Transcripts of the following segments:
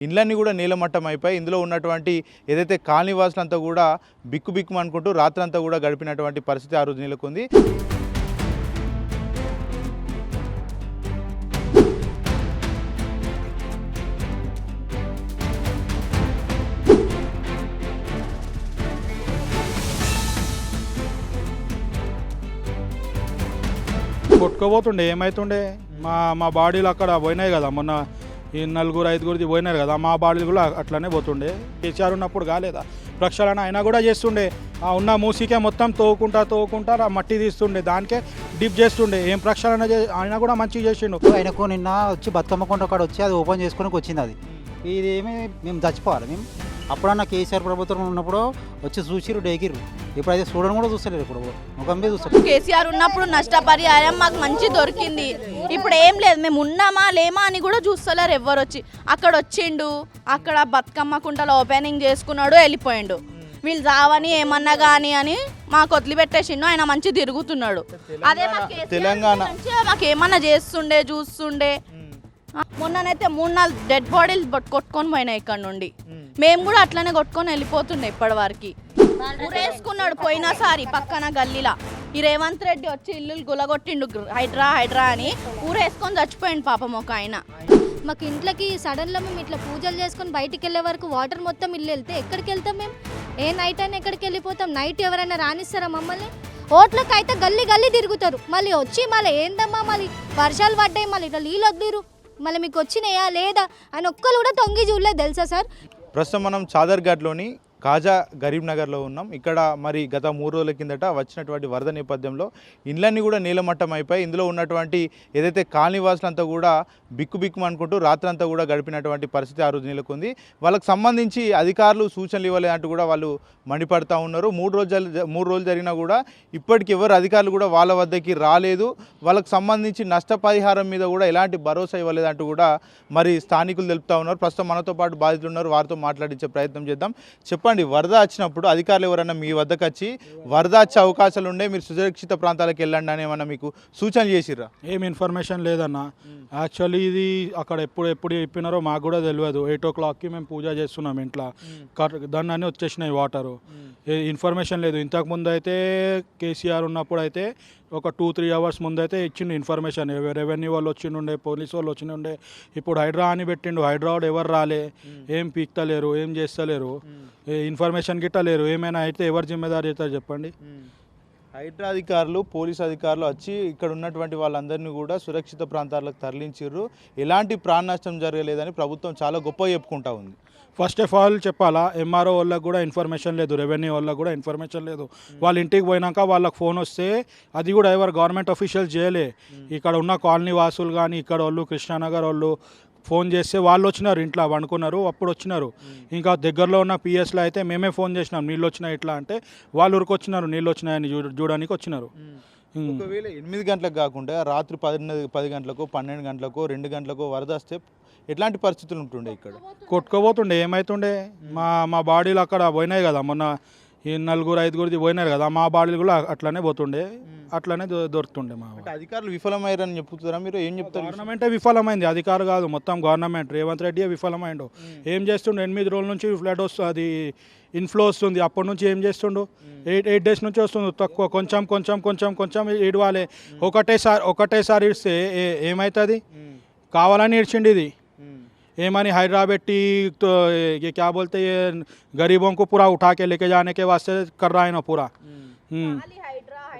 ఇండ్లన్నీ కూడా నీలమట్టం అయిపోయి ఇందులో ఉన్నటువంటి ఏదైతే కాలనీవాసులంతా కూడా బిక్కు బిక్కు అనుకుంటూ రాత్రంతా కూడా గడిపినటువంటి పరిస్థితి ఆ రోజు నెలకొంది. కొట్టుకోబోతుండే ఏమైతుండే? మా మా బాడీలు అక్కడ పోయినాయి కదా మొన్న ఈ నలుగురు ఐదుగురిది పోయినారు కదా మా బాడీలు కూడా అట్లనే పోతుండే. కేసీఆర్ ఉన్నప్పుడు కాలేదా? ప్రక్షాళన అయినా కూడా చేస్తుండే. ఆ ఉన్న మూసికే మొత్తం తోవుకుంటా తోవుకుంటా ఆ మట్టి తీస్తుండే. దానికే డిప్ చేస్తుండే. ఏం ప్రక్షాళన చే ఆయన కూడా మంచిగా చేసిండు. ఆయనకు నిన్న వచ్చి బతుకమ్మ కొండ అక్కడ వచ్చి అది ఓపెన్ చేసుకుని వచ్చింది అది. ఇదేమి మేము చచ్చిపోవాలి మేము అప్పుడన్నా కేసీఆర్ ప్రభుత్వం ఉన్నప్పుడు వచ్చి చూసిరు డేకిరు ఇప్పుడైతే చూడడం కూడా చూస్తలేరు ఇప్పుడు. ముఖం మీద చూస్తారు కేసీఆర్ ఉన్నప్పుడు నష్టపరిహారం మాకు మంచి దొరికింది. ఇప్పుడు ఏం లేదు మేము ఉన్నామా లేమా అని కూడా చూస్తలేరు ఎవ్వరు వచ్చి. అక్కడ వచ్చిండు అక్కడ బతుకమ్మ కుంటలో ఓపెనింగ్ చేసుకున్నాడు వెళ్ళిపోయిండు. వీళ్ళు రావని ఏమన్నా కానీ అని మాకు వదిలిపెట్టేసిండు ఆయన మంచి తిరుగుతున్నాడు. అదే తెలంగాణ- మంచిగా మాకు ఏమన్నా చేస్తుండే చూస్తుండే మొన్ననైతే మూడు నాలుగు డెడ్ బాడీలు కొట్టుకొని పోయినాయి ఇక్కడ నుండి. మేము కూడా అట్లనే కొట్టుకొని వెళ్ళిపోతుండే ఇప్పటి వరకు ఊరేసుకున్నాడు పోయినసారి పక్కన గల్లీలా. ఈ రేవంత్ రెడ్డి వచ్చి ఇల్లు గులగొట్టిండు హైడ్రా హైడ్రా అని ఊరేసుకొని చచ్చిపోయిండు పాపం ఒక ఆయన. మాకు ఇంట్లోకి సడన్లో మేము ఇట్లా పూజలు చేసుకొని బయటికి వెళ్ళే వరకు వాటర్ మొత్తం ఇల్లు వెళ్తే ఎక్కడికి వెళ్తాం మేము? ఏ నైట్ అయినా ఎక్కడికి వెళ్ళిపోతాం? నైట్ ఎవరైనా రానిస్తారా మమ్మల్ని? ఓట్లకి అయితే గల్లీ గల్లీ తిరుగుతారు. మళ్ళీ వచ్చి మళ్ళీ ఏందమ్మా మళ్ళీ? వర్షాలు పడ్డాయి మళ్ళీ ఇట్లా నీళ్ళు వద్దురు మళ్ళీ మీకు వచ్చినాయా లేదా? అని ఒక్కరు కూడా తొంగి చూడలేదు తెలుసా సార్? ప్రస్తుతం మనం చాదర్ఘాట్లోని కాజా గరీబ్ నగర్లో ఉన్నాం. ఇక్కడ మరి గత మూడు రోజుల కిందట వచ్చినటువంటి వరద నేపథ్యంలో ఇండ్లన్నీ కూడా నీలమట్టం అయిపోయి ఇందులో ఉన్నటువంటి ఏదైతే కాలనీవాసులంతా కూడా బిక్కు బిక్కు అనుకుంటూ రాత్రంతా కూడా గడిపినటువంటి పరిస్థితి ఆ రోజు నెలకొంది. వాళ్ళకి సంబంధించి అధికారులు సూచనలు ఇవ్వలేదంటూ కూడా వాళ్ళు మండిపడతా ఉన్నారు. మూడు రోజులు మూడు రోజులు జరిగినా కూడా ఇప్పటికి ఎవరు అధికారులు కూడా వాళ్ళ వద్దకి రాలేదు. వాళ్ళకి సంబంధించి నష్టపరిహారం మీద కూడా ఎలాంటి భరోసా ఇవ్వలేదంటూ కూడా మరి స్థానికులు తెలుపుతా ఉన్నారు. ప్రస్తుతం మనతో పాటు బాధితులు ఉన్నారు. వారితో మాట్లాడించే ప్రయత్నం చేద్దాం. చెప్పండి. వరద వచ్చినప్పుడు అధికారులు ఎవరైనా మీ వద్దకు వచ్చి వరద వచ్చే అవకాశాలు ఉండే మీరు సురక్షిత ప్రాంతాలకు వెళ్ళండి అని ఏమన్నా మీకు సూచనలు చేసిర్రా? ఏం ఇన్ఫర్మేషన్ లేదన్న. యాక్చువల్లీ ఇది అక్కడ ఎప్పుడు ఎప్పుడు చెప్పినారో మాకు కూడా తెలియదు. ఎయిట్ ఓ క్లాక్కి మేము పూజ చేస్తున్నాం ఇంట్లో. దాన్ని అన్నీ వచ్చేసినాయి వాటరు. ఇన్ఫర్మేషన్ లేదు. ఇంతకు ముందు అయితే కేసీఆర్ ఉన్నప్పుడు అయితే ఒక టూ త్రీ అవర్స్ ముందు అయితే ఇచ్చిండు ఇన్ఫర్మేషన్ రెవెన్యూ వాళ్ళు వచ్చిండుండే పోలీస్ వాళ్ళు వచ్చిండుండే. ఇప్పుడు హైడ్రా అని పెట్టిండు. హైడ్రా వాడు ఎవరు రాలే? ఏం పీక్తలేరు? ఏం చేస్తలేరు? ఇన్ఫర్మేషన్ గిట్ట లేరు ఏమైనా అయితే ఎవరు జిమ్మేదారి అవుతారు చెప్పండి? హైడ్రా అధికారులు పోలీస్ అధికారులు వచ్చి ఇక్కడ ఉన్నటువంటి వాళ్ళందరినీ కూడా సురక్షిత ప్రాంతాలకు తరలించిర్రు. ఎలాంటి ప్రాణ నష్టం జరగలేదని ప్రభుత్వం చాలా గొప్ప చెప్పుకుంటా ఉంది. ఫస్ట్ ఆఫ్ ఆల్ చెప్పాలా ఎంఆర్ఓ వాళ్ళకి కూడా ఇన్ఫర్మేషన్ లేదు రెవెన్యూ వాళ్ళకి కూడా ఇన్ఫర్మేషన్ లేదు. వాళ్ళ ఇంటికి పోయినాక వాళ్ళకి ఫోన్ వస్తే అది కూడా ఎవరు గవర్నమెంట్ అఫీషియల్స్ చేయలే. ఇక్కడ ఉన్న కాలనీ వాసులు కానీ ఇక్కడ వాళ్ళు కృష్ణానగర్ వాళ్ళు ఫోన్ చేస్తే వాళ్ళు వచ్చినారు ఇంట్లో వండుకున్నారు అప్పుడు వచ్చినారు. ఇంకా దగ్గరలో ఉన్న పిఎస్లో అయితే మేమే ఫోన్ చేసినాం నీళ్ళు వచ్చినాయి ఇట్లా అంటే వాళ్ళు ఊరికి వచ్చినారు నీళ్ళు వచ్చినాయని చూడ చూడడానికి వచ్చినారు. ఒకవేళ ఎనిమిది గంటలకు కాకుండా రాత్రి పది పది గంటలకు పన్నెండు గంటలకు రెండు గంటలకు వరద వస్తే ఎట్లాంటి పరిస్థితులు ఉంటుండే ఇక్కడ? కొట్టుకోబోతుండే ఏమైతుండే? మా మా బాడీలు అక్కడ పోయినాయి కదా మొన్న ఈ నలుగురు ఐదుగురిది పోయినారు కదా మా బాడీలు కూడా అట్లనే పోతుండే అట్లనే దొరుకుతుండే మా అధికారులు విఫలమయ్యారని చెప్తున్నారా మీరు? ఏం చెప్తారు గవర్నమెంటే విఫలమైంది అధికారు కాదు మొత్తం గవర్నమెంట్. రేవంత్ రెడ్డి విఫలమైండు. ఏం చేస్తుండు? ఎనిమిది రోజుల నుంచి ఫ్లడ్ వస్తుంది అది ఇన్ఫ్లో వస్తుంది. అప్పటి నుంచి ఏం చేస్తుండు? ఎయిట్ ఎయిట్ డేస్ నుంచి వస్తుంది తక్కువ కొంచెం కొంచెం కొంచెం కొంచెం ఇడవాలి. ఒకటేసారి ఒకటేసారి ఇడిస్తే ఏ- ఏమవుతుంది కావాలని ఇడిచిండి ఇది. ये मानी टी तो ये क्या बोलते हैं गरीबों को पूरा उठा के लेके जाने के वास्ते कर रहा है ना पूरा। हम्म। हम्म।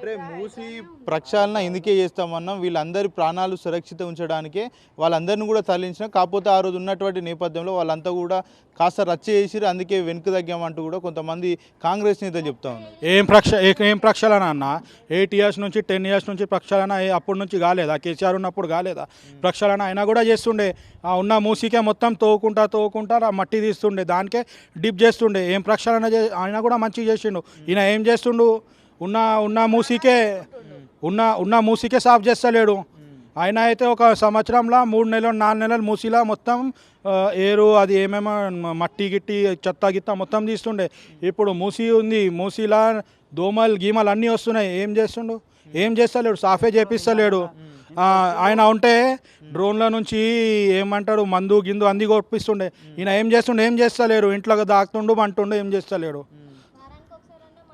అంటే మూసి ప్రక్షాళన ఎందుకే చేస్తామన్నాం? వీళ్ళందరి ప్రాణాలు సురక్షిత ఉంచడానికే వాళ్ళందరిని కూడా తరలించిన కాకపోతే ఆ రోజు ఉన్నటువంటి నేపథ్యంలో వాళ్ళంతా కూడా కాస్త రచ్చ చేసిరు అందుకే వెనుక తగ్గామంటూ కూడా కొంతమంది కాంగ్రెస్ నేతలు చెప్తా ఉన్నారు. ఏం ప్రక్ష ఏ- ప్రక్షాళన అన్న? ఎయిట్ ఇయర్స్ నుంచి టెన్ ఇయర్స్ నుంచి ప్రక్షాళన ఏ- అప్పటి నుంచి కాలేదా? కేసీఆర్ ఉన్నప్పుడు కాలేదా? ప్రక్షాళన అయినా కూడా చేస్తుండే. ఆ ఉన్న మూసికే మొత్తం తోవుకుంటా తోవుకుంటా ఆ మట్టి తీస్తుండే. దానికే డిప్ చేస్తుండే. ఏం ప్రక్షాళన చే ఆయన కూడా మంచిగా చేసిండు. ఈయన ఏం చేస్తుండు? ఉన్న ఉన్న మూసికే ఉన్న ఉన్న మూసికే సాఫ్ చేస్తలేడు. ఆయన అయితే ఒక సంవత్సరంలో మూడు నెలలు నాలుగు నెలలు మూసిలా మొత్తం ఏరు అది ఏమేమో మట్టి గిట్టి చెత్త గిత్త మొత్తం తీస్తుండే. ఇప్పుడు మూసి ఉంది మూసిలా దోమలు గీమలు అన్నీ వస్తున్నాయి. ఏం చేస్తుండు? ఏం చేస్తలేడు? సాఫే చేపిస్తలేడు. ఆయన ఉంటే డ్రోన్ల నుంచి ఏమంటాడు? మందు గిందు అంది కొట్టిస్తుండే. ఈయన ఏం చేస్తుండే? ఏం చేస్తలేరు ఇంట్లో దాక్తుండు అంటుండు ఏం చేస్తలేడు?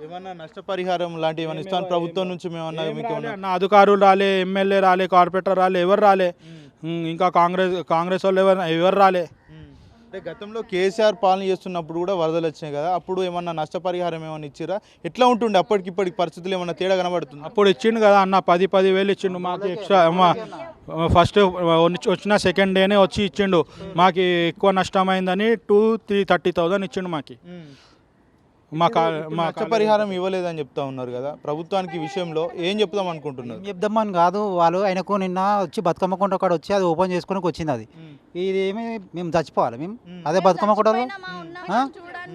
ఏమన్నా నష్టపరిహారం లాంటి ఏమైనా ఇస్తాను ప్రభుత్వం నుంచి మేమన్నా మీకు అన్న. అధికారులు రాలే ఎమ్మెల్యే రాలే కార్పొరేటర్ రాలే ఎవరు రాలే? ఇంకా కాంగ్రెస్ కాంగ్రెస్ వాళ్ళు ఎవరు ఎవరు రాలే? అంటే గతంలో కేసీఆర్ పాలన చేస్తున్నప్పుడు కూడా వరదలు వచ్చినాయి కదా అప్పుడు ఏమన్నా నష్టపరిహారం ఏమన్నా ఇచ్చిరా? ఎట్లా ఉంటుండే? అప్పటికి ఇప్పటికి పరిస్థితులు ఏమన్నా తేడా కనబడుతుంది? అప్పుడు ఇచ్చిండు కదా అన్న పది పది వేలు ఇచ్చిండు మాకు ఎక్స్ట్రా ఫస్ట్ వచ్చిన సెకండ్ డేనే వచ్చి ఇచ్చిండు. మాకు ఎక్కువ నష్టమైందని టూ త్రీ థర్టీ థౌజండ్ ఇచ్చిండు మాకు. మా కా మా నష్టపరిహారం ఇవ్వలేదని చెప్తా ఉన్నారు కదా. ప్రభుత్వానికి ఈ విషయంలో ఏం చెప్దాం అనుకుంటున్నారు? చెప్దామని కాదు. వాళ్ళు ఆయనకు నిన్న వచ్చి బతుకమ్మ కొండ కాడ వచ్చి అది ఓపెన్ చేసుకొని వచ్చింది అది. ఇది ఏమి మేము చచ్చిపోవాలి మేము అదే బతుకమ్మ కొండలో?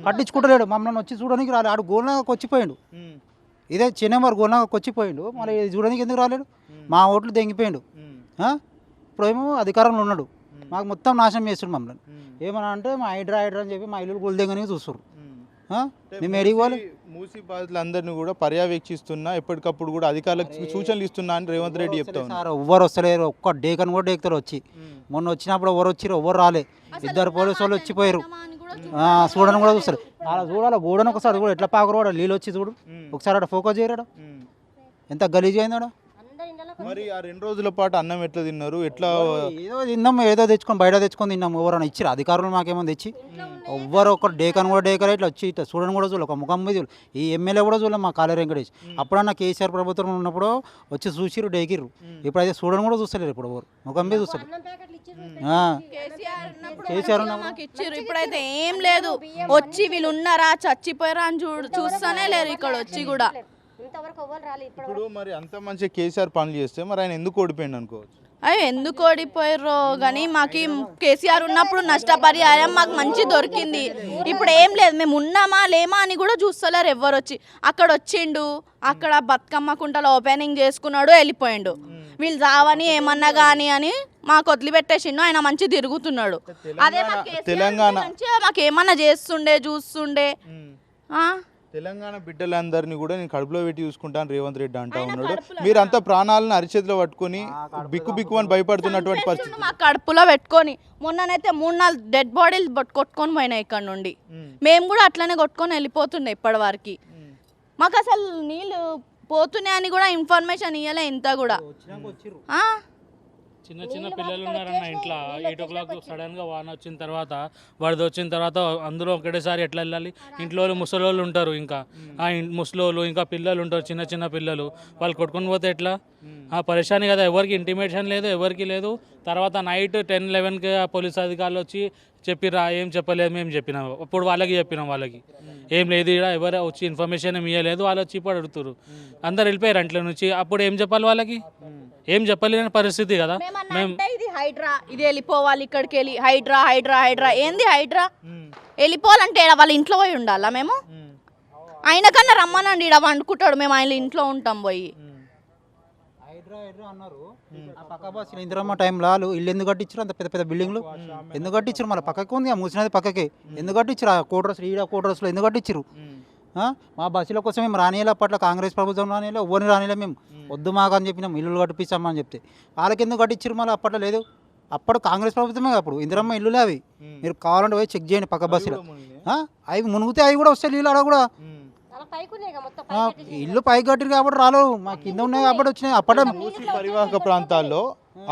పట్టించుకుంటలేడు. మమ్మల్ని వచ్చి చూడడానికి రాలేదు. ఆడు గోల్నాకి వచ్చిపోయిండు. ఇదే చిన్నవారు గోల్నాకి వచ్చిపోయిండు. మరి ఇది చూడడానికి ఎందుకు రాలేడు? మా ఓట్లు దెంగిపోయిండు. ఆ? ఇప్పుడేమో అధికారంలో ఉన్నాడు. మాకు మొత్తం నాశనం చేస్తుండు మమ్మల్ని. ఏమన్నా అంటే మా హైడ్రా హైడ్రా అని చెప్పి మా ఇల్లు గొల్దెంగని చూస్తారు? మేము ఎడిగి పోవాలి? మూసి బాధితులందరినీ కూడా పర్యవేక్షిస్తున్నా ఎప్పటికప్పుడు కూడా అధికారులకు సూచనలు ఇస్తున్నా అని రేవంత్ రెడ్డి చెప్తా ఉన్నారు. సార్? ఎవ్వరు వస్తలేరు? ఒక్క డేకన్ కూడా డేకుతారు వచ్చి. మొన్న వచ్చినప్పుడు ఎవరు వచ్చిరు ఎవరు రాలే. ఇద్దరు పోలీసు వాళ్ళు వచ్చిపోయారు. ఆ, చూడని కూడా చూస్తారు. అలా చూడాలి. గోడను ఒకసారి కూడా ఎట్లా పాకరు కూడా నీళ్ళు వచ్చి చూడు. ఒకసారి అక్కడ ఫోకస్ చేయరాడు ఎంత గలీజ్ అయిందాడ మరి ఆ రెండు రోజుల పాటు అన్నం ఎట్లా తిన్నారు? ఎట్లా ఏదో తిన్నాం ఏదో తెచ్చుకొని బయట తెచ్చుకొని తిన్నాం. ఎవరైనా ఇచ్చిరు? అధికారులు మాకేమో తెచ్చి? ఎవ్వరు ఒక డేకన్ కూడా డేకర్ ఇట్లా వచ్చి ఇట్లా చూడని కూడా చూడలే ఒక ముఖం మీద. ఈ ఎమ్మెల్యే కూడా చూడలే మా కాలేరు వెంకటేష్. అప్పుడన్నా కేసీఆర్ ప్రభుత్వం ఉన్నప్పుడు వచ్చి చూసిరు డేకిర్రు. ఇప్పుడైతే చూడని కూడా చూస్తలేరు ఇప్పుడు ఎవరు. ముఖం మీద చూస్తారు. కేసీఆర్ మాకు ఇచ్చిర్రు ఇప్పుడైతే ఏం లేదు. వచ్చి వీళ్ళు ఉన్నారా? చచ్చిపోయారా అని చూడు చూస్తానే లేరు ఇక్కడ వచ్చి కూడా. ఇంతవరకు ఎవ్వరు రాలేదు ఇప్పుడు ఇప్పుడు మరి అంత మంచిగా కేసీఆర్ పనులు చేస్తే మరి ఆయన ఎందుకు ఓడిపోయింది అనుకోవచ్చు? అయ్యో ఎందుకు ఓడిపోయారో కానీ మాకు కేసీఆర్ ఉన్నప్పుడు నష్టపరిహారం మాకు మంచి దొరికింది. ఇప్పుడు ఏం లేదు మేము ఉన్నామా లేమా అని కూడా చూస్తలేరు ఎవ్వరు వచ్చి. అక్కడ వచ్చిండు అక్కడ బతుకమ్మ కుంటలో ఓపెనింగ్ చేసుకున్నాడు వెళ్ళిపోయిండు. వీళ్ళు రావని ఏమన్నా కానీ అని మాకు వదిలిపెట్టేసిండు ఆయన మంచి తిరుగుతున్నాడు. అదే మా కేసీఆర్ తెలంగాణ- మంచిగా మాకు ఏమన్నా చేస్తుండే చూస్తుండే. ఆ? తెలంగాణ బిడ్డలందరినీ కూడా నేను కడుపులో పెట్టి చూసుకుంటాను రేవంత్ రెడ్డి అంటా ఉన్నాడు. మీరు అంత ప్రాణాలను అరిచేతిలో పట్టుకొని బిక్కు బిక్కు అని భయపడుతున్నటువంటి పరిస్థితి. మా కడుపులో పెట్టుకొని. మొన్ననైతే మూడు నాలుగు డెడ్ బాడీలు బట్- కొట్టుకొని పోయినాయి ఇక్కడ నుండి. మేము కూడా అట్లనే కొట్టుకొని వెళ్ళిపోతుండే ఇప్పటి వరకు. మాకు అసలు నీళ్ళు పోతున్నాయి అని కూడా ఇన్ఫర్మేషన్ ఇవ్వలే ఇంత కూడా. ఆ? చిన్న చిన్న పిల్లలు ఉన్నారన్న ఇంట్లో ఎయిట్ ఓ క్లాక్ సడన్గా వాన వచ్చిన తర్వాత వరద వచ్చిన తర్వాత అందులో ఒకటేసారి ఎట్లా వెళ్ళాలి? ఇంట్లో వాళ్ళు ముసలోళ్ళు ఉంటారు ఇంకా. ఆ ముసలోళ్ళు ఇంకా పిల్లలు ఉంటారు చిన్న చిన్న పిల్లలు. వాళ్ళు కొట్టుకొని పోతే ఎట్లా? ఆ పరేషాని కదా ఎవరికి ఇంటిమేషన్ లేదు ఎవరికి లేదు. తర్వాత నైట్ టెన్ లెవెన్కి పోలీస్ అధికారులు వచ్చి చెప్పిరా ఏం చెప్పలేదు మేము చెప్పినాం. అప్పుడు వాళ్ళకి చెప్పినాం వాళ్ళకి. ఏం లేదు ఇక్కడ ఎవరు వచ్చి ఇన్ఫర్మేషన్ ఏమి ఇవ్వలేదు వాళ్ళు వచ్చి ఇప్పుడు అడుగుతారు అందరు వెళ్ళిపోయారు ఇంట్లో నుంచి. అప్పుడు ఏం చెప్పాలి వాళ్ళకి? ఏం చెప్పలేని పరిస్థితి కదా. మేము ఇది హైడ్రా ఇది వెళ్ళిపోవాలి ఇక్కడికి వెళ్ళి. హైడ్రా హైడ్రా హైడ్రా. ఏంది హైడ్రా? వెళ్ళిపోవాలంటే ఈడ వాళ్ళ ఇంట్లో పోయి ఉండాలా మేము? ఆయన కన్నా రమ్మనండి ఇక్కడ వండుకుంటాడు. మేము ఆయన ఇంట్లో ఉంటాం పోయి. అన్నారు. ఆ పక్క బస్సులు ఇందిరమ్మ టైంలో వాళ్ళు ఇల్లు ఎందుకు కట్టించారు అంత పెద్ద పెద్ద బిల్డింగ్లు ఎందుకు కట్టించారు? మళ్ళీ పక్కకి ఉంది మూసినది పక్కకి. ఎందుకు కట్టించారు? ఆ కోటర్స్ ఈడ కోటర్స్లో ఎందుకు కట్టించారు? ఆ? మా బస్సుల కోసం మేము రానియలే అప్పట్లో కాంగ్రెస్ ప్రభుత్వం రానియలే ఎవరిని రానియలే మేము. వద్దు మాకు అని చెప్పినాం ఇల్లులు కట్టిపిస్తామని చెప్తే. వాళ్ళకి ఎందుకు కట్టించారు మళ్ళీ అప్పట్లో లేదు? అప్పుడు కాంగ్రెస్ ప్రభుత్వమే అప్పుడు. ఇందిరమ్మ ఇల్లులే అవి. మీరు కావాలంటే పోయి చెక్ చేయండి పక్క బస్సులో? అవి మునుగుతే అవి కూడా వస్తాయి నీళ్ళు ఆడ కూడా. ఇల్లు పైకి కట్టిరు కాబట్టి రాలేవు మా కింద ఉన్నాయి కాబట్టి వచ్చినాయి. అప్పట్లో మూసి పరివాహక ప్రాంతాల్లో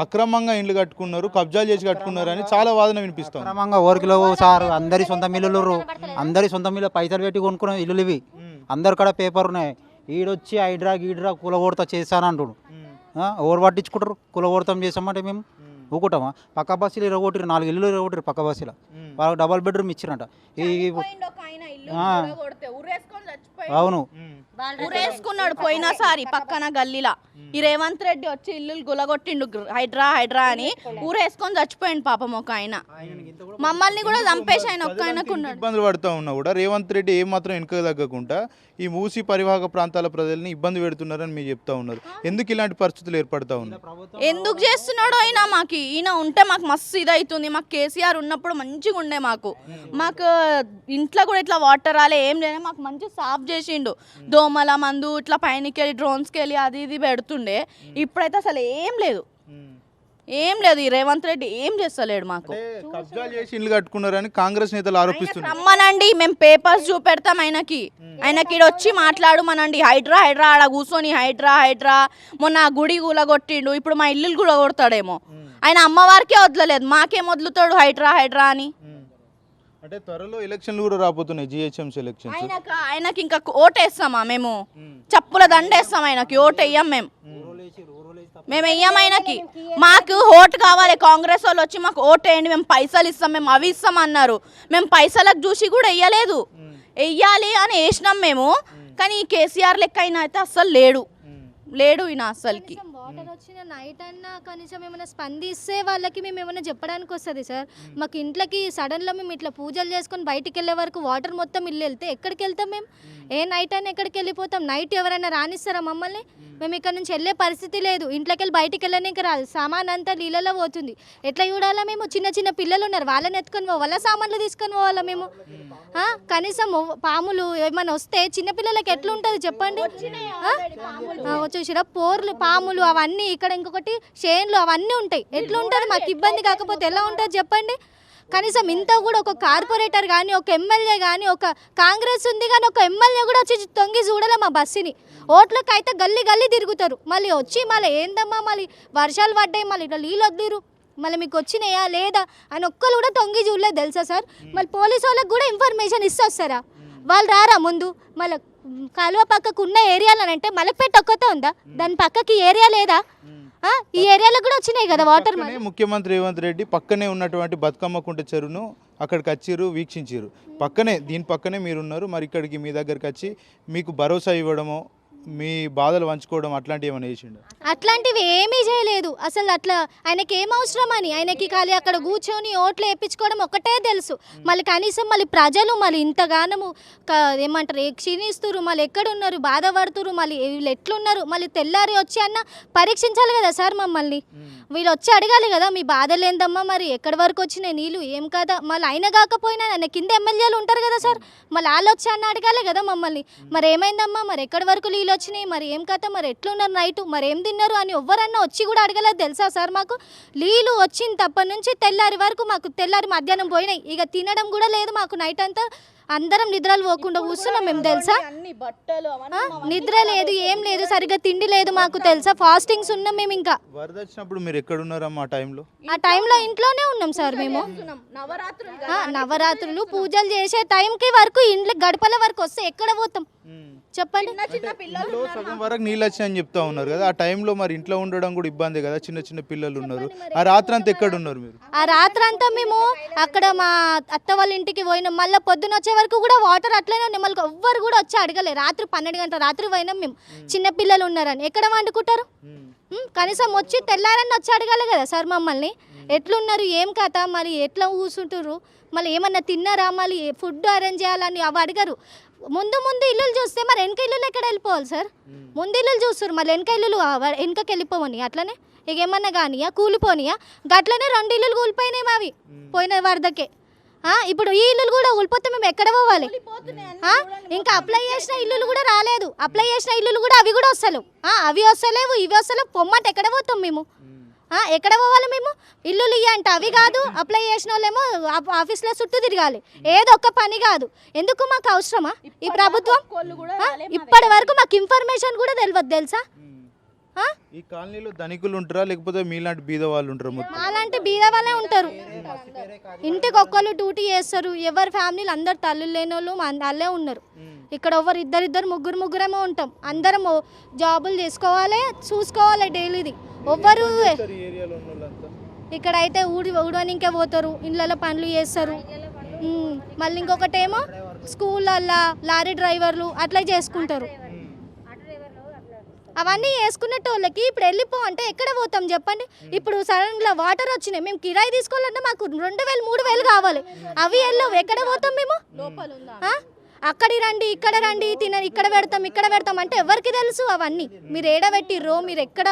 అక్రమంగా ఇండ్లు కట్టుకున్నారు కబ్జాలు చేసి కట్టుకున్నారు అని చాలా వాదన వినిపిస్తుంది. క్రమంగా ఓరికిలో సార్ అందరి సొంత మిల్లులు అందరి సొంత మిల్లు పైసలు పెట్టి కొనుక్కున్న ఇల్లులు ఇవి. అందరి కాడ పేపర్ ఉన్నాయి. ఈడొచ్చి హైడ్రా గీడ్రా కూలగొడతా చేశానంటుడు ఎవరు పట్టించుకుంటారు? కూలగొడతాం చేసామంటే మేము ఊకుంటామా పక్క బస్సులు ఇరగొట్టిరు నాలుగు ఇల్లు ఇరగొట్టిరు పక్క బస్సులో. వాళ్ళకి డబల్ బెడ్రూమ్ ఇచ్చిరంట. ఈ అవును. ఊరేసుకున్నాడు పోయినసారి పక్కన గల్లీలా. ఈ రేవంత్ రెడ్డి వచ్చి ఇల్లు గులగొట్టిండు హైడ్రా హైడ్రా అని ఊరేసుకొని చచ్చిపోయిండు పాపం ఒక ఆయన. మమ్మల్ని కూడా చంపేసి ఆయన ఒక్క ఆయనకు ఉన్నాడు. ఇబ్బందులు పడుతూ ఉన్నా కూడా రేవంత్ రెడ్డి ఏం మాత్రం వెనుక తగ్గకుండా ఈ మూసి పరివాహక ప్రాంతాల ప్రజల్ని ఇబ్బంది పెడుతున్నారని మీరు చెప్తా ఉన్నారు. ఎందుకు ఇలాంటి పరిస్థితులు ఏర్పడతా ఉన్నాయి ఎందుకు చేస్తున్నాడో ఆయన మాకు? ఈయన ఉంటే మాకు మస్తు ఇదవుతుంది మాకు కేసీఆర్ ఉన్నప్పుడు మంచిగా ఉండే మాకు మాకు ఇంట్లో కూడా ఇట్లా వాటర్ రాలే ఏం లేదు మాకు మంచి సాఫ్ చేసిండు. దోమల మందు ఇట్లా పైనకి వెళ్ళి డ్రోన్స్కి వెళ్ళి అది ఇది పెడుతుండే. ఇప్పుడైతే అసలు ఏం లేదు. ఏం లేదు. ఈ రేవంత్ రెడ్డి ఏం చేస్తలేడు మాకు. కబ్జాలు చేసి ఇల్లు కట్టుకున్నారని కాంగ్రెస్ నేతలు ఆరోపిస్తున్నారు రమ్మనండి. మేము పేపర్స్ చూపెడతాం ఆయనకి. ఆయనకి వచ్చి మాట్లాడుమనండి. హైడ్రా హైడ్రా ఆడ కూర్చొని హైడ్రా హైడ్రా. మొన్న గుడి కూలగొట్టిండు. ఇప్పుడు మా ఇల్లు కూడా కొడతాడేమో ఆయన అమ్మవారికే వదలలేదు. మాకేం వదులుతాడు హైడ్రా హైడ్రా అని? అంటే త్వరలో ఎలక్షన్లు కూడా రాబోతున్నాయి జిహెచ్ఎంసీ ఎలక్షన్స్. ఆయనకు ఆయనకి ఇంకా ఓటేస్తామా మేము? చెప్పుల దండేస్తాం ఆయనకి ఓటు వేయం మేము మేము వెయ్యం ఆయనకి. మాకు ఓటు కావాలి కాంగ్రెస్ వాళ్ళు వచ్చి మాకు ఓటు వేయండి మేము పైసలు ఇస్తాం మేము అవి ఇస్తాం అన్నారు. మేము పైసలకు చూసి కూడా వెయ్యలేదు వెయ్యాలి అని వేసినాం మేము కానీ కేసీఆర్ లెక్క అయినా అయితే అస్సలు లేడు. లేడు ఈయన అస్సలకి. వాటర్ వచ్చిన నైట్ అన్నా కనీసం ఏమైనా స్పందిస్తే వాళ్ళకి మేము ఏమైనా చెప్పడానికి వస్తుంది సార్. మాకు ఇంట్లోకి సడన్లో మేము ఇట్లా పూజలు చేసుకొని బయటికి వెళ్ళే వరకు వాటర్ మొత్తం ఇల్లు వెళ్తే ఎక్కడికి వెళ్తాం మేము? ఏ నైట్ అయినా ఎక్కడికి వెళ్ళిపోతాం? నైట్ ఎవరైనా రానిస్తారా మమ్మల్ని? మేము. ఇక్కడ నుంచి వెళ్ళే పరిస్థితి లేదు. ఇంట్లోకి వెళ్ళి బయటికి వెళ్ళడానికి రాదు. సామాన్ అంతా నీళ్ళలో పోతుంది. ఎట్లా చూడాలా మేము? చిన్న చిన్న పిల్లలు ఉన్నారు. వాళ్ళని ఎత్తుకొని పోవాలా సామాన్లు తీసుకొని పోవాలా మేము? ఆ? కనీసం పాములు ఏమైనా వస్తే చిన్న పిల్లలకి ఎట్లా ఉంటుంది చెప్పండి వచ్చేసిరా. పోర్లు పాములు అవన్నీ ఇక్కడ ఇంకొకటి షేన్లు అవన్నీ ఉంటాయి. ఎట్లా ఉంటుంది? మాకు ఇబ్బంది కాకపోతే ఎలా ఉంటుంది చెప్పండి? కనీసం ఇంత కూడా ఒక కార్పొరేటర్ కానీ ఒక ఎమ్మెల్యే కానీ ఒక కాంగ్రెస్ ఉంది కానీ ఒక ఎమ్మెల్యే కూడా వచ్చి తొంగి చూడాలి మా బస్సుని. ఓట్లకి అయితే గల్లీ గల్లీ తిరుగుతారు. మళ్ళీ వచ్చి మళ్ళీ ఏందమ్మా మళ్ళీ వర్షాలు పడ్డాయి మళ్ళీ ఇట్లా నీళ్ళు వద్దిరు మళ్ళీ మీకు వచ్చినాయా లేదా? అని ఒక్కరు కూడా తొంగి చూడలేదు తెలుసా సార్? మళ్ళీ పోలీసు వాళ్ళకి కూడా ఇన్ఫర్మేషన్ ఇస్తొస్తారా వాళ్ళు రారా ముందు? మళ్ళీ కాలువ పక్కకు ఉన్న ఏరియాలు అంటే మలక్పేట ఒక్కతే ఉందా? దాని పక్కకి ఏరియా లేదా? ఈ ఏరియాలో కూడా వచ్చినాయి కదా వాటర్ ముఖ్యమంత్రి రేవంత్ రెడ్డి పక్కనే ఉన్నటువంటి బతుకమ్మ కుంట చెరువును అక్కడికి వచ్చిర్రు వీక్షించారు పక్కనే దీని పక్కనే మీరు ఉన్నారు మరి ఇక్కడికి మీ దగ్గరికి వచ్చి మీకు భరోసా ఇవ్వడమో మీ బాధలు పంచుకోవడం అట్లాంటివి ఏమైనా చేసిండు? అట్లాంటివి ఏమీ చేయలేదు. అసలు అట్లా ఆయనకి ఏం అవసరం అని? ఆయనకి ఖాళీ అక్కడ కూర్చొని ఓట్లు వేయించుకోవడం ఒకటే తెలుసు. మళ్ళీ కనీసం మళ్ళీ ప్రజలు మళ్ళీ ఇంతగానము ఏమంటారు క్షీణిస్తురు మళ్ళీ ఎక్కడున్నారు బాధపడుతురు మళ్ళీ వీళ్ళు ఎట్లున్నారు మళ్ళీ తెల్లారి వచ్చి అన్న పరీక్షించాలి కదా సార్ మమ్మల్ని? వీళ్ళు వచ్చి అడగాలి కదా మీ బాధలు ఏందమ్మా మరి? ఎక్కడి వరకు వచ్చినాయి నీళ్ళు ఏం కదా మళ్ళీ అయిన కాకపోయినా ఆయన కింద ఎమ్మెల్యేలు ఉంటారు కదా సార్. మళ్ళీ వాళ్ళు వచ్చి అన్న అడగాలి కదా మమ్మల్ని. మరి ఏమైందమ్మా మరి ఎక్కడి వరకు నీళ్ళు వచ్చినాయి మరి ఏం కథ? మరి ఎట్లున్నారు నైట్? మరి ఏం తిన్నారు అని ఎవరన్నా వచ్చి కూడా అడగలేదు తెలుసా సార్ మాకు? నీళ్ళు వచ్చిన తప్పటి నుంచి తెల్లారి వరకు మాకు తెల్లారి మధ్యాహ్నం పోయినాయి. ఇక తినడం కూడా లేదు మాకు నైట్ అంతా. అందరం నిద్రలు పోకుండా కూర్చున్నాం మేము తెలుసా? నిద్ర లేదు ఏం లేదు సరిగ్గా తిండి లేదు మాకు తెలుసా? ఫాస్టింగ్స్ ఉన్నాం మేము ఇంకా. వరద వచ్చినప్పుడు మీరు ఎక్కడున్నారమ్మా ఆ టైంలో? ఆ టైంలో ఇంట్లోనే ఉన్నాం సార్ మేము. నవరాత్రులు ఆ, నవరాత్రులు పూజలు చేసే టైంకి వరకు ఇంట్లో గడపల వరకు వస్తే ఎక్కడ పోతాం? చెప్పండి. చిన్న పిల్లలు ఇంట్లో సగం వరకు నీళ్ళు వచ్చాయని చెప్తా ఉన్నారు కదా. ఆ టైంలో మరి ఇంట్లో ఉండడం కూడా ఇబ్బంది కదా. చిన్న చిన్న పిల్లలు ఉన్నారు. ఆ రాత్రి అంతా ఎక్కడ ఉన్నారు మీరు? ఆ రాత్రంతా మేము అక్కడ మా అత్త వాళ్ళ ఇంటికి పోయినాం. మళ్ళీ పొద్దున వచ్చే వరకు కూడా వాటర్ అట్లనే ఉన్నాయి. మళ్ళీ ఎవ్వరు కూడా వచ్చి అడగలే. రాత్రి పన్నెండు గంటల రాత్రి పోయినాం మేము. చిన్న పిల్లలు ఉన్నారని. ఎక్కడ వండుకుంటారు? కనీసం వచ్చి తెల్లారని వచ్చి అడగాలి కదా సార్ మమ్మల్ని. ఎట్లున్నారు? ఏం కథ? మరి ఎట్లా కూర్చుంటారు మళ్ళీ ఏమన్నా తిన్నారా? మళ్ళీ ఫుడ్ అరేంజ్ చేయాలని అవి అడగరు. ముందు ముందు ఇల్లులు చూస్తే మరి వెనక ఇల్లులు ఎక్కడ వెళ్ళిపోవాలి సార్? ముందు ఇల్లులు చూస్తారు మళ్ళీ వెనక ఇల్లులు వెనకకి వెళ్ళిపోవని అట్లనే? ఇక ఏమన్నా కానీయా? కూలిపోనియా? గట్లనే రెండు ఇల్లులు కూలిపోయినాయి మావి పోయిన వరదకే. ఆ, ఇప్పుడు ఈ ఇల్లులు కూడా కూలిపోతే మేము ఎక్కడ పోవాలి? ఇంకా అప్లై చేసిన ఇల్లులు కూడా రాలేదు. అప్లై చేసిన ఇల్లులు కూడా అవి కూడా వస్తలేవు. ఆ, అవి వస్తలేవు ఇవి వస్తలేవు. పొమ్మంటే ఎక్కడ పోతాం మేము? ఎక్కడ పోవాలి మేము? ఇల్లులు ఇయ్య అంటే. అవి కాదు అప్లై చేసిన వాళ్ళేమో ఆ- ఆఫీస్లో చుట్టూ తిరగాలి. ఏదో ఒక్క పని కాదు. ఎందుకు మాకు అవసరమా? ఈ ప్రభుత్వం? ఇప్పటి వరకు మాకు ఇన్ఫర్మేషన్ కూడా తెలియదు తెలుసా? ఈ కాలనీలో ధనికులు ఉంటారా? లేకపోతే మీలాంటి బీద వాళ్ళు ఉంటారా మొత్తం? మాలాంటి బీద వాళ్ళే ఉంటారు. ఇంటికి ఒక్కళ్ళు డ్యూటీ చేస్తారు. ఎవరి ఫ్యామిలీలు? అందరు తల్లులు లేని వాళ్ళు వాళ్ళే ఉన్నారు. ఇక్కడ ఎవరు? ఇద్దరిద్దరు ముగ్గురు ముగ్గురేమో ఉంటాం. అందరం జాబులు చేసుకోవాలి చూసుకోవాలి డైలీది ఎవ్వరు ఇక్కడ అయితే ఊడి ఊడనికే పోతారు. ఇళ్ళలో పనులు చేస్తారు. మళ్ళీ ఇంకొకటేమో స్కూళ్ళల్లో లారీ డ్రైవర్లు అట్లా చేసుకుంటారు. అవన్నీ వేసుకున్నట్టు వాళ్ళకి ఇప్పుడు వెళ్ళిపో అంటే ఎక్కడ పోతాం చెప్పండి? ఇప్పుడు సడన్గా వాటర్ వచ్చినాయి. మేము కిరాయి తీసుకోవాలంటే మాకు రెండు వేలు మూడు వేలు కావాలి. అవి వెళ్ళవు. ఎక్కడ పోతాం మేము? అక్కడి రండి ఇక్కడ రండి తిన ఇక్కడ పెడతాం ఇక్కడ పెడతాం అంటే ఎవరికి తెలుసు అవన్నీ. మీరు ఏడ పెట్టిర్రో మీరు ఎక్కడ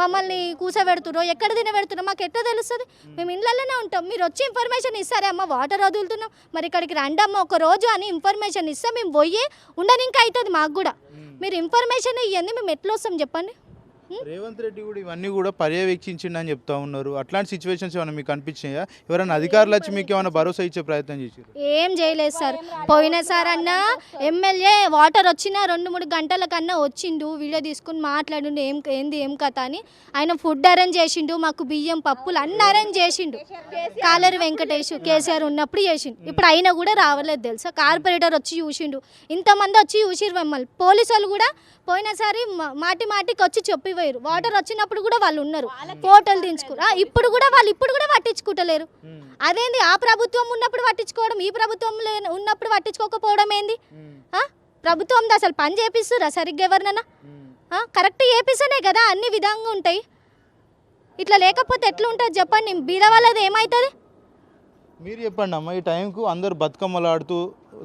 మమ్మల్ని కూసబెడుతురో ఎక్కడ తినబెడుతురో మాకు ఎట్లా తెలుస్తుంది? మేము ఇళ్ళలోనే ఉంటాం. మీరు వచ్చి ఇన్ఫర్మేషన్ ఇస్తారే అమ్మ వాటర్ వదులుతున్నాం. మరి ఇక్కడికి రండి అమ్మ ఒక రోజు అని ఇన్ఫర్మేషన్ ఇస్తే. మేము పోయి ఉండని ఇంకా అవుతుంది మాకు కూడా. మీరు ఇన్ఫర్మేషన్ ఇవ్వండి మేము ఎట్లా వస్తాం చెప్పండి? రేవంత్ రెడ్డి కూడా ఇవన్నీ కూడా పర్యవేక్షించిండని చెప్తా ఉన్నారు. అట్లాంటి సిచ్యువేషన్స్ ఏమైనా మీకు అనిపించినాయా? ఎవరైనా అధికారులు వచ్చి మీకు ఏమైనా భరోసా ఇచ్చే ప్రయత్నం చేశారు ఏం చేయలేదు సార్. పోయినసారి అన్న ఎమ్మెల్యే వాటర్ వచ్చిన రెండు మూడు గంటల కన్నా వచ్చిండు. వీడియో తీసుకుని మాట్లాడిండు. ఏం ఏంది ఏం కథ అని. ఆయన ఫుడ్ అరేంజ్ చేసిండు మాకు బియ్యం పప్పులు అన్ని అరేంజ్ చేసిండు. కాలరి వెంకటేష్ కేసీఆర్ ఉన్నప్పుడు చేసిండు. ఇప్పుడు అయినా కూడా రావలేదు తెలుసా? కార్పొరేటర్ వచ్చి చూసిండు. ఇంతమంది వచ్చి చూసిరు మమ్మల్ని. పోలీసు వాళ్ళు కూడా పోయినసారి మాటి మాటికి వచ్చి చెప్పిపోయారు వాటర్ వచ్చినప్పుడు కూడా వాళ్ళు ఉన్నారు. ఫోటోలు దించుకురు. ఇప్పుడు కూడా వాళ్ళు ఇప్పుడు కూడా పట్టించుకుంటలేరు అదేంది? ఆ ప్రభుత్వం ఉన్నప్పుడు పట్టించుకోవడం ఈ ప్రభుత్వం ఉన్నప్పుడు పట్టించుకోకపోవడం ఏంది? ఆ? ప్రభుత్వం అసలు పని చేపిస్తురా సరిగ్గా ఎవరినన్నా? ఆ? కరెక్ట్ చేపిస్తేనే కదా అన్ని విధంగా ఉంటాయి. ఇట్లా లేకపోతే ఎట్లా ఉంటుంది చెప్పండి? బీద వాళ్ళది ఏమవుతుంది మీరు చెప్పండి అమ్మ ఈ టైంకు అందరు బతుకమ్మలు ఆడుతూ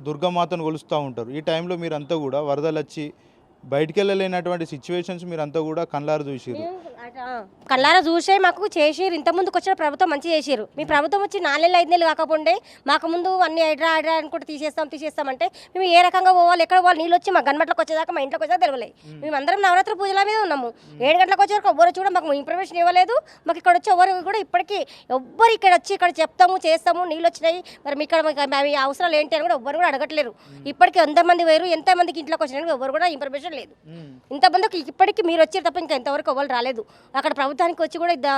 దుర్గామాతను కొలుస్తూ ఉంటారు. ఈ టైంలో మీరంతా కూడా వరదలు వచ్చి బయటికి వెళ్ళలేనటువంటి సిచ్యువేషన్స్ మీరంతా కూడా కళ్ళారు చూసిరు కళ్ళారా చూసే మాకు చేసిరు ఇంత ముందుకు వచ్చిన ప్రభుత్వం మంచి చేసిరు మీ ప్రభుత్వం వచ్చి నాలుగేళ్ళు ఐదు నెలలు కాకపోండే మాకు ముందు అన్ని హైడ్రా హైడ్రా అనుకుంటే తీసేస్తాం తీసేస్తామంటే మేము ఏ రకంగా పోవాలి ఎక్కడ పోవాలి నీళ్ళు వచ్చి మా గన్మట్లకు వచ్చేదాకా మా ఇంట్లోకి వచ్చేదాకా తెలియలేదు మేము. అందరం నవరాత్రి పూజల మీద ఉన్నాము. ఏడు గంటలకు వచ్చేవరకు ఎవ్వరు కూడా మాకు ఇన్ఫర్మేషన్ ఇవ్వలేదు. మాకు ఇక్కడ వచ్చి ఎవరు కూడా ఇప్పటికీ ఎవ్వరు ఇక్కడ వచ్చి ఇక్కడ చెప్తాము చేస్తాము నీళ్ళు వచ్చినాయి. మరి మీ ఇక్కడ అవసరాలు ఏంటి అని కూడా ఎవ్వరు కూడా అడగట్లేరు. ఇప్పటికీ ఎంతమంది వేరు ఎంతమందికి ఇంట్లోకి వచ్చినా ఎవరు కూడా ఇన్ఫర్మేషన్ లేదు. ఇంతమందికి ఇప్పటికీ మీరు వచ్చారు తప్ప ఇంకా ఎంతవరకు ఎవరు రాలేదు. అక్కడ ప్రభుత్వానికి వచ్చి కూడా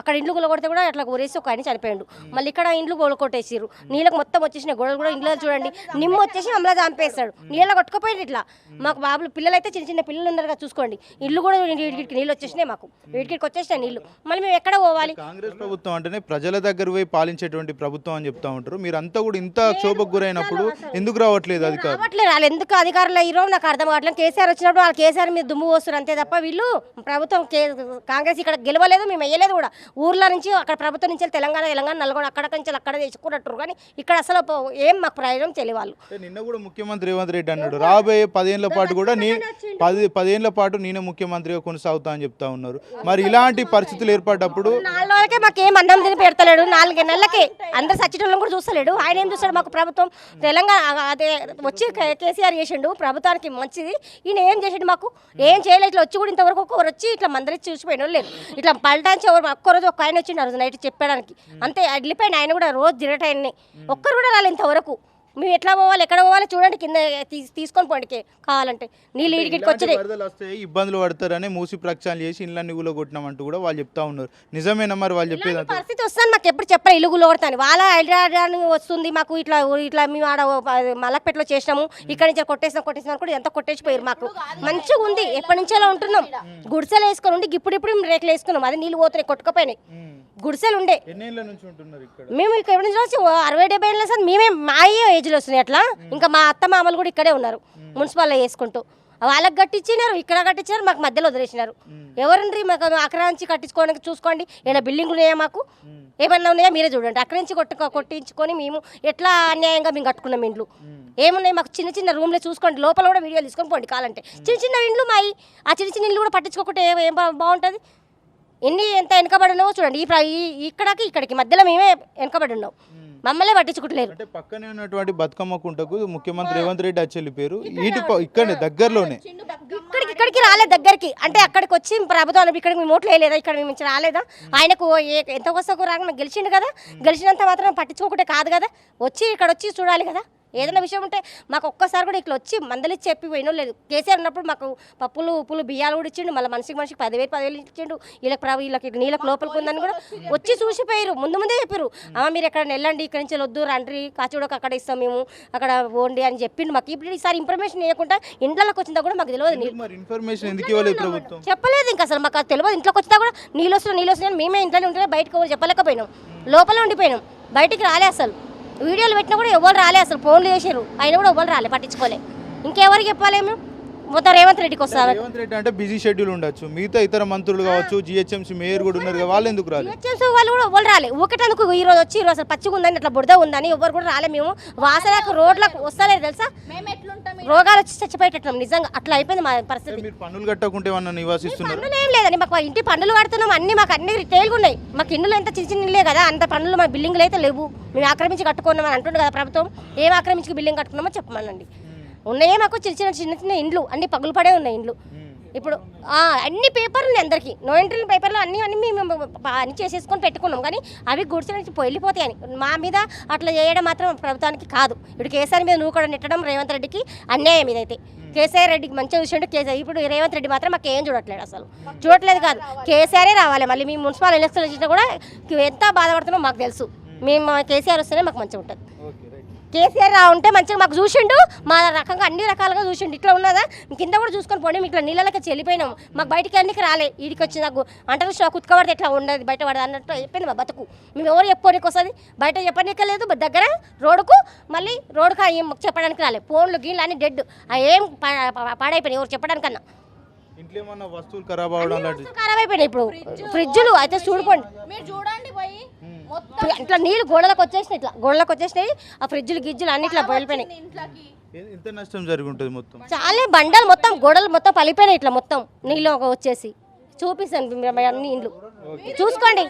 అక్కడ ఇండ్లు కొలగొడితే కూడా అట్లా ఊరేసి ఒక ఆయన చనిపోయాడు. మళ్ళీ ఇక్కడ ఇండ్లు కొలగొట్టేసారు నీళ్ళకి మొత్తం వచ్చేసిన గొడవలు కూడా ఇంట్లో చూడండి. నిమ్మ వచ్చేసి అమలా చంపేస్తాడు. నీళ్ళ కొట్టుకుపోయింది ఇట్లా. మాకు బాబులు పిల్లలు అయితే చిన్న చిన్న పిల్లలు ఉన్నారు చూసుకోండి. ఇల్లు కూడా వీటికి నీళ్ళు వచ్చేసినాయి మాకు. వీటికి వచ్చేసినాయి నీళ్ళు. మళ్ళీ మేము ఎక్కడ పోవాలి? కాంగ్రెస్ ప్రభుత్వం అంటేనే ప్రజల దగ్గర పోయి పాలించేటువంటి ప్రభుత్వం అని చెప్తా ఉంటారు. మీరంతా కూడా ఇంత క్షోభకు గురైనప్పుడు ఎందుకు రావట్లేదు వాళ్ళు ఎందుకు అధికారులు అయ్యారో నాకు అర్థం కావట్లేదు. కేసీఆర్ వచ్చినప్పుడు వాళ్ళు కేసీఆర్ మీద దుమ్ము పోస్తారు అంతే తప్ప వీళ్ళు ప్రభుత్వం కాంగ్రెస్ ఇక్కడ గెలవలేదు మేము వేయలేదు కూడా. ఊర్ల నుంచి అక్కడ ప్రభుత్వం నుంచి తెలంగాణ తెలంగాణ నల్గొండ అక్కడ నుంచి అక్కడ తెచ్చుకున్నట్టు కానీ ఇక్కడ అసలు ఏం మాకు ప్రయోజనం తెలియాలి అంటే నిన్న కూడా ముఖ్యమంత్రి రేవంత్ రెడ్డి అన్నాడు రాబోయే పదేళ్ళ పాటు కూడా నీ పది పదేళ్ళ పాటు నేనే ముఖ్యమంత్రిగా కొనసాగుతా అని చెప్తా ఉన్నారు. మరి ఇలాంటి పరిస్థితులు ఏర్పడ్డప్పుడు నాలుగు రోజులకే మాకు ఏం అన్నం తిని పెడతలేడు నాలుగు నెలలకి అందరు సచ్చిటోళ్ళని కూడా చూస్తలేడు. ఆయన ఏం చూస్తాడు మాకు ప్రభుత్వం తెలంగాణ అదే వచ్చి కేసీఆర్ చేసిండు ప్రభుత్వానికి మంచిది. ఈయన ఏం చేసిండు మాకు? ఏం చేయలేదు. ఇట్లా వచ్చి కూడా ఇంతవరకు ఒక్కరు వచ్చి ఇట్లా మందరి చూసిపోయిన లేదు ఇట్లా పల్టాంచి ఎవరు ఒక్కరోజు ఒక ఆయన వచ్చిండు ఆ రోజు నైట్ చెప్పడానికి అంతే వెళ్ళిపోయిన ఆయన కూడా రోజు తిరగటాయన్ని ఒక్కరు కూడా రాలేదు ఇంతవరకు. మేము ఎట్లా పోవాలి? ఎక్కడ పోవాలి? చూడండి కింద తీసుకొని పోండికి. కావాలంటే. నీళ్ళు ఇడికి వస్తాయి ఇబ్బందులు పడతారని మూసి ప్రక్షాళన చేసి ఇళ్ళన్ని కూడా కొట్టినామంటూ కూడా వాళ్ళు చెప్తా ఉన్నారు. నిజమేనా మరి వాళ్ళు చెప్పేది పరిస్థితి వస్తుంది. మాకు ఎప్పుడు చెప్పాలి ఇల్లు కొడతాను వాళ్ళ హైదరాబాద్ వస్తుంది. మాకు ఇట్లా ఇట్లా మేము ఆడ మలక్పేటలో చేసినాము. ఇక్కడ నుంచి కొట్టేసినాం కొట్టేసినాం కూడా ఎంత కొట్టేసిపోయారు మాకు. మంచిగా ఉంది. ఎప్పటి నుంచో అలా ఉంటున్నాం. గుడిసెలు వేసుకొని ఉండి ఇప్పుడు ఇప్పుడు మేము రేకులు వేసుకున్నాం. అది నీళ్ళు పోతున్నాయి కొట్టుకుపోయినాయి. గుడిసెలు ఉండే. మేము ఇక్కడ నుంచి అరవై డెబ్బై ఏళ్ళ సార్ మేమే మా ఏజ్లో వస్తున్నాయి అట్లా. ఇంకా మా అత్త మామలు కూడా ఇక్కడే ఉన్నారు. మున్సిపాల్లో వేసుకుంటూ. వాళ్ళకి కట్టించినారు ఇక్కడ కట్టించినారు మాకు మధ్యలో వదిలేసినారు. ఎవరండి మాకు ఆక్రమించి కట్టించుకోవడానికి చూసుకోండి. ఏమైనా బిల్డింగ్లు ఉన్నాయా మాకు? ఏమన్నా ఉన్నాయా? మీరే చూడండి. అక్కడి నుంచి కొట్టు కొట్టించుకొని మేము ఎట్లా అన్యాయంగా మేము కట్టుకున్నాం ఇండ్లు. ఏమున్నాయి? మాకు చిన్న చిన్న రూమ్లో చూసుకోండి. లోపల కూడా వీడియోలు తీసుకొని పోండి కావాలంటే. చిన్న చిన్న ఇండ్లు మాయి. ఆ చిన్న చిన్న ఇండ్లు కూడా పట్టించుకోకుంటే ఏం బాగుంటుంది? ఎన్ని ఎంత వెనకబడి ఉన్నావో చూడండి. ఈ ఇక్కడికి ఇక్కడికి. మధ్యలో మేమే వెనకబడి ఉన్నాం. మమ్మల్ని పట్టించుకుంటలేరు. అంటే పక్కనే ఉన్నటువంటి బతుకమ్మ కుంటకు ముఖ్యమంత్రి రేవంత్ రెడ్డి వచ్చి వెళ్ళిపోయారు ఇటు ప- ఇక్కడనే దగ్గరలోనే. ఇక్కడికి ఇక్కడికి రాలేదు దగ్గరికి. అంటే అక్కడికి వచ్చి ప్రభుత్వం ఇక్కడికి మేము ఓట్లు వేయలేదా? ఇక్కడ మేము నుంచి రాలేదా? ఆయనకు ఏ- ఎంత వస్తకు రాక గెలిచిండు కదా. గెలిచినంత మాత్రం పట్టించుకోకుంటే కాదు కదా. వచ్చి ఇక్కడ వచ్చి చూడాలి కదా. ఏదైనా విషయం ఉంటే మాకు ఒక్కసారి కూడా ఇట్లా వచ్చి మందలి చెప్పి పోయినో లేదు. కేసీఆర్ ఉన్నప్పుడు మాకు పప్పులు ఉప్పులు బియ్యాలు కూడా ఇచ్చిండు. మళ్ళీ మనిషికి మనిషికి పదివేలు పదివేలు ఇచ్చిండు. వీళ్ళకి ప్రభు వీళ్ళకి నీళ్ళకి లోపలికి ఉందని కూడా వచ్చి చూసిపోయారు ముందు ముందే చెప్పారు అమ్మ మీరు ఎక్కడ వెళ్ళండి ఇక్కడ నుంచి వద్దు రండి కాచిగూడకు అక్కడ ఇస్తాం మేము. అక్కడ పోండి అని చెప్పిండు. మాకు ఇప్పుడు ఈసారి ఇన్ఫర్మేషన్ ఇవ్వకుండా ఇంట్లోకి వచ్చిందా కూడా మాకు తెలియదు చెప్పలేదు ఇంకా అసలు మాకు తెలియదు ఇంట్లోకి వచ్చినా కూడా నీళ్ళు వస్తున్నాయి నీళ్ళు వస్తున్నాయి మేమే ఇంట్లోనే ఉంటే బయటకు చెప్పలేకపోయినాం. లోపల ఉండిపోయినాం. బయటికి రాలే అసలు. వీడియోలు పెట్టినా కూడా ఎవరు రాలే అసలు ఫోన్లు చేశారు అయినా కూడా ఎవరు రాలే పట్టించుకోలే. ఇంకెవరికి చెప్పాలి మొత్తం రేవంత్ రెడ్డికి వస్తారు రేవంత్ రెడ్డి అంటే బిజీ షెడ్యూల్ ఉండొచ్చు. మిగతా ఇతర మంత్రులు కావచ్చు జిహెచ్ఎంసీ మేయర్ కూడా ఉన్నారు కదా వాళ్ళు ఎందుకు రాలేదు జిహెచ్ఎంసీ వాళ్ళు కూడా ఎవరు రాలే. ఒకటందుకు ఈ రోజు వచ్చి ఈ రోజు పచ్చిగా ఉందని ఇట్లా బుడద ఉందని ఎవరు కూడా రాలే మేము. వాసనకు రోడ్లకు వస్తలేదు తెలుసా? రోగాలు వచ్చి చచ్చిపోయేటట్టు నిజంగా. అట్లా అయిపోయింది మా పరిస్థితి. మీరు పన్నులు కట్టకుంటే ఏమన్నా నివాసిస్తున్నారు? పన్నులు ఏం లేదండి. మాకు ఇంటి పన్నులు కడుతున్నాం అన్ని మాకు అన్ని రిటైల్గా ఉన్నాయి. మాకు ఇల్లులు ఎంత చిన్న చిన్న ఇల్లే కదా అంత పన్నులు మా బిల్డింగ్లు అయితే లేవు. మేము ఆక్రమించి కట్టుకున్నాం అని అంటుండే కదా ప్రభుత్వం. ఏం ఆక్రమించి బిల్డింగ్ కట్టుకున్నామో చెప్పమనండి. ఉన్నాయే మాకు చిన్న చిన్న చిన్న చిన్న ఇండ్లు అన్ని పగులు పడే ఉన్నాయి ఇండ్లు. ఇప్పుడు అన్ని పేపర్లు ఉన్నాయి అందరికీ. నో ఎంట్రీ పేపర్లు అన్ని అన్ని మేము అన్ని చేసేసుకొని పెట్టుకున్నాం. కానీ అవి గుడిసి నుంచి వెళ్ళిపోతాయి అని. మా మీద అట్లా చేయడం మాత్రం ప్రభుత్వానికి కాదు. ఇప్పుడు కేసీఆర్ మీద నువ్వు కూడా నెట్టడం రేవంత్ రెడ్డికి అన్యాయం ఇదైతే. కేసీఆర్ రెడ్డికి మంచిగా చూసిండు. కేసీఆర్ ఇప్పుడు రేవంత్ రెడ్డి మాత్రం మాకు ఏం చూడట్లేదు అసలు. చూడట్లేదు కాదు. కేసీఆరే రావాలి. మళ్ళీ మీ మున్సిపల్ ఎలక్షన్ వచ్చినా కూడా ఎంత బాధపడుతున్నామో మాకు తెలుసు. మేము. కేసీఆర్ వస్తేనే మాకు మంచిగా ఉంటుంది. కేసీఆర్ రా ఉంటే మంచిగా మాకు చూసిండు. మా రకంగా అన్ని రకాలుగా చూసిండు. ఇట్లా ఉన్నదా? కింద కూడా చూసుకొని పోండి. ఇట్లా నీళ్ళకి వెళ్ళిపోయినాం మాకు బయటికి అన్నికి రాలే? వీడికి వచ్చి నాకు అంటారు షాక్ కుత్కబడితే ఎట్లా ఉండదు? బయట పడదు అన్నట్టు చెప్పింది మా బతుకు. మేము ఎవరు చెప్పుకోనికి వస్తుంది బయట చెప్పనీకే లేదు దగ్గర రోడ్డుకు మళ్ళీ రోడ్డుకు ఏం చెప్పడానికి రాలే. ఫోన్లు గీళ్ళు అన్ని డెడ్. ఏం పా- పా- పాడైపోయినాయి. ఎవరు చెప్పడానికన్నా. ఇంట్లో ఏమన్నా వస్తువులు ఖరాబ్ అవడం ఖరాబ్ అయిపోయినాయి ఇప్పుడు. ఫ్రిడ్జ్లు అయితే చూడుకోండి. మీరు చూడండి పోయి. ఇట్లా నీళ్ళు గోడలకు వచ్చేసినాయి ఇట్లా. గోడలకు వచ్చేసినాయి ఆ ఫ్రిడ్జ్లు గిజ్జులు అన్ని ఇట్లా వెళ్ళిపోయినాయి ఇంట్లోకి. ఎంత నష్టం మొత్తం. చాలా బండలు మొత్తం గోడలు మొత్తం పలిపోయినాయి ఇట్లా మొత్తం. నీళ్ళు వచ్చేసి. చూపిస్తాను మీ అన్ని ఇండ్లు. చూసుకోండి.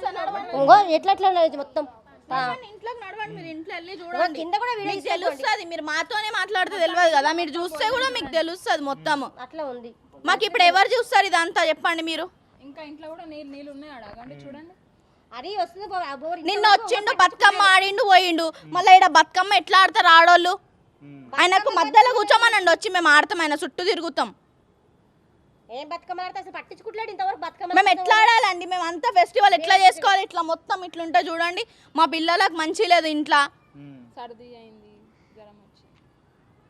ఇంకో ఎట్లా ఎట్లా ఉన్నాయి మొత్తం? ఆ. ఇంట్లోకి నడవండి మీరు. ఇంట్లో వెళ్ళి ఇంకో చూడండి. కింద కూడా వీడియో మీకు తెలుస్తుంది. మీరు మాతోనే మాట్లాడితే తెలియదు కదా. మీరు చూస్తే కూడా మీకు తెలుస్తుంది మొత్తం అట్లా ఉంది. మాకు ఇప్పుడు ఎవరు చూస్తారు ఇదంతా? చెప్పండి మీరు. ఇంకా ఇంట్లో కూడా నీళ్ళు నీళ్ళు ఉన్నాయి అడగండి చూడండి. నిన్న వచ్చిండు బతుకమ్మ ఆడిండు పోయిండు. మళ్ళీ ఇక్కడ బతుకమ్మ ఎట్లా ఆడతారు ఆడోళ్ళు? ఆయనకు మధ్యలో కూర్చోమనండి వచ్చి మేము ఆడతాం ఆయన చుట్టూ తిరుగుతాం. ఏం బతుకమ్మ ఆడితే? అసలు పట్టించుకుంటలేడు ఇంతవరకు బతుకమ్మ మేము ఎట్లా ఆడాలండి? మేము అంతా ఫెస్టివల్ ఎట్లా చేసుకోవాలి? ఇట్లా మొత్తం ఇట్లుంటే చూడండి. మా పిల్లలకు మంచి లేదు ఇంట్లో. సర్ది అయింది.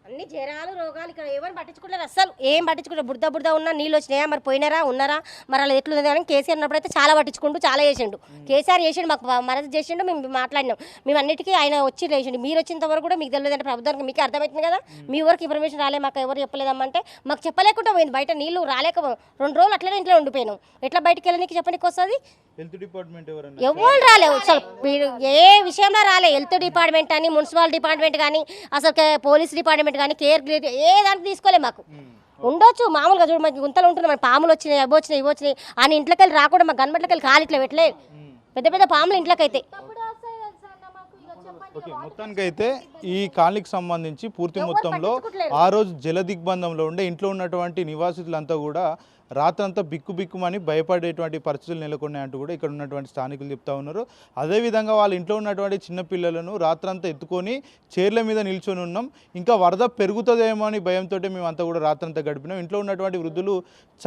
అన్ని జ్వరాలు రోగాలు ఇక్కడ ఎవరు పట్టించుకుంటారు అసలు ఏం పట్టించుకుంటారు బుడద బుడద ఉన్నా నీళ్ళు వచ్చినాయా? మరి పోయినారా? ఉన్నారా? మరి అలా ఎట్లుంది అని కేసీఆర్ ఉన్నప్పుడు అయితే చాలా పట్టించుకుంటూ చాలా చేసిండు. కేసీఆర్ చేసిండు మాకు మరది చేసిండు మేము మాట్లాడినాం. మేము అన్నిటికీ ఆయన వచ్చి లేచిండు. మీరు వచ్చినంత వరకు కూడా మీకు తెలియదు అంటే ప్రభుత్వానికి మీకు అర్థమవుతుంది కదా. మీ వరకు ఇన్ఫర్మేషన్ రాలే మాకు ఎవరు చెప్పలేదమ్మంటే మాకు చెప్పలేకుండా పోయింది. బయట నీళ్ళు రాలేక రెండు రోజులు అట్లనే ఇంట్లో ఉండిపోయినాం. ఎట్లా బయటికి వెళ్ళడానికి చెప్పడానికి వస్తుంది? హెల్త్ డిపార్ట్మెంట్ ఎవరన్నా ఎవరు రాలే అసలు మీరు ఏ విషయంలో రాలే. హెల్త్ డిపార్ట్మెంట్ అని మున్సిపల్ డిపార్ట్మెంట్ కానీ అసలు కే- పోలీస్ డిపార్ట్మెంట్ కానీ కేర్ గ్రేడ్ ఏ దానికి తీసుకోలే మాకు. ఉండొచ్చు మామూలుగా చూడు మాకు గుంతలు ఉంటున్నాయి. మన పాములు వచ్చినాయి అవి వచ్చినాయి ఇవి వచ్చినాయి. అని ఇంట్లోకి వెళ్ళి రాకుండా మా గన్మెట్లకి వెళ్ళి కాలు ఇట్లా పెట్టలే. పెద్ద పెద్ద పాములు ఇంట్లోకి అయితే ఓకే మొత్తానికైతే ఈ కాలనీకి సంబంధించి పూర్తి మొత్తంలో ఆ రోజు జల దిగ్బంధంలో ఉండే ఇంట్లో ఉన్నటువంటి నివాసితులంతా కూడా రాత్రంతా బిక్కు బిక్కుమని భయపడేటువంటి పరిస్థితులు నెలకొన్నాయంటూ కూడా ఇక్కడ ఉన్నటువంటి స్థానికులు చెప్తా ఉన్నారు. అదేవిధంగా వాళ్ళ ఇంట్లో ఉన్నటువంటి చిన్న పిల్లలను రాత్రంతా ఎత్తుకొని చీర్ల మీద నిల్చొని ఉన్నాం. ఇంకా వరద పెరుగుతుందేమో అని భయంతో మేమంతా కూడా రాత్రంతా గడిపినాం. ఇంట్లో ఉన్నటువంటి వృద్ధులు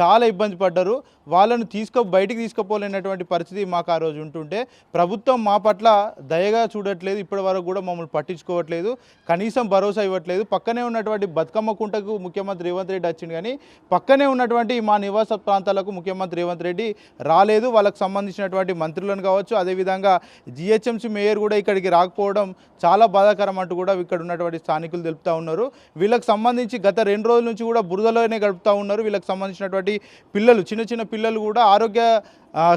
చాలా ఇబ్బంది పడ్డారు. వాళ్ళను తీసుకో బయటికి తీసుకుపోలేనటువంటి పరిస్థితి మాకు ఆ రోజు ఉంటుంటే ప్రభుత్వం మా పట్ల దయగా చూడట్లేదు. ఇప్పటి వరకు కూడా మమ్మల్ని పట్టించుకోవట్లేదు. కనీసం భరోసా ఇవ్వట్లేదు. పక్కనే ఉన్నటువంటి బతుకమ్మ కుంటకు ముఖ్యమంత్రి రేవంత్ రెడ్డి వచ్చింది కానీ పక్కనే ఉన్నటువంటి మా నివాస ప్రాంతాలకు ముఖ్యమంత్రి రేవంత్ రెడ్డి రాలేదు. వాళ్ళకు సంబంధించినటువంటి మంత్రులను కావచ్చు అదేవిధంగా జిహెచ్ఎంసీ మేయర్ కూడా ఇక్కడికి రాకపోవడం చాలా బాధాకరం అంటూ కూడా ఇక్కడ ఉన్నటువంటి స్థానికులు తెలుపుతూ ఉన్నారు. వీళ్ళకి సంబంధించి గత రెండు రోజుల నుంచి కూడా బురదలోనే గడుపుతూ ఉన్నారు. వీళ్ళకి సంబంధించినటువంటి పిల్లలు చిన్న చిన్న పిల్లలు కూడా ఆరోగ్య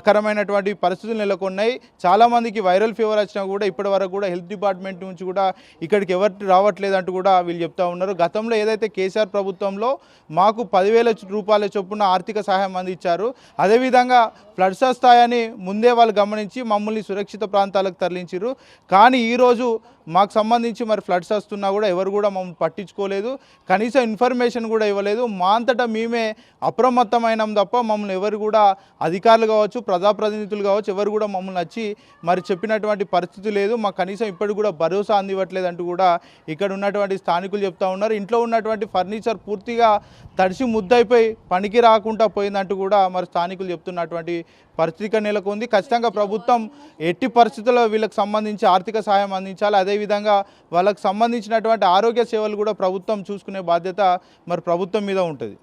కరమైనటువంటి పరిస్థితులు నెలకొన్నాయి. చాలామందికి వైరల్ ఫీవర్ వచ్చినా కూడా ఇప్పటి వరకు కూడా హెల్త్ డిపార్ట్మెంట్ నుంచి కూడా ఇక్కడికి ఎవరు రావట్లేదు అంటూ కూడా వీళ్ళు చెప్తా ఉన్నారు. గతంలో ఏదైతే కేసీఆర్ ప్రభుత్వంలో మాకు పదివేల రూపాయల చొప్పున ఆర్థిక సహాయం అందించారు అదేవిధంగా ఫ్లడ్స్ వస్తాయని ముందే వాళ్ళు గమనించి మమ్మల్ని సురక్షిత ప్రాంతాలకు తరలించారు కానీ ఈరోజు మాకు సంబంధించి మరి ఫ్లడ్స్ వస్తున్నా కూడా ఎవరు కూడా మమ్మల్ని పట్టించుకోలేదు. కనీసం ఇన్ఫర్మేషన్ కూడా ఇవ్వలేదు. మా అంతటా మేమే అప్రమత్తమైనాం తప్ప మమ్మల్ని ఎవరు కూడా అధికారులు కావచ్చు ప్రజాప్రతినిధులు కావచ్చు ఎవరు కూడా మమ్మల్ని వచ్చి మరి చెప్పినటువంటి పరిస్థితి లేదు. మాకు కనీసం ఇప్పటికి కూడా భరోసా అందివ్వట్లేదు అంటూ కూడా ఇక్కడ ఉన్నటువంటి స్థానికులు చెప్తా ఉన్నారు. ఇంట్లో ఉన్నటువంటి ఫర్నిచర్ పూర్తిగా తడిసి ముద్దయిపోయి పనికి రాకుండా పోయిందంటూ కూడా మరి స్థానికులు చెప్తున్నటువంటి పరిస్థితి నెలకొంది. ఖచ్చితంగా ప్రభుత్వం ఎట్టి పరిస్థితుల్లో వీళ్ళకి సంబంధించి ఆర్థిక సహాయం అందించాలి. అదేవిధంగా వాళ్ళకి సంబంధించినటువంటి ఆరోగ్య సేవలు కూడా ప్రభుత్వం చూసుకునే బాధ్యత మరి ప్రభుత్వం మీద ఉంటుంది.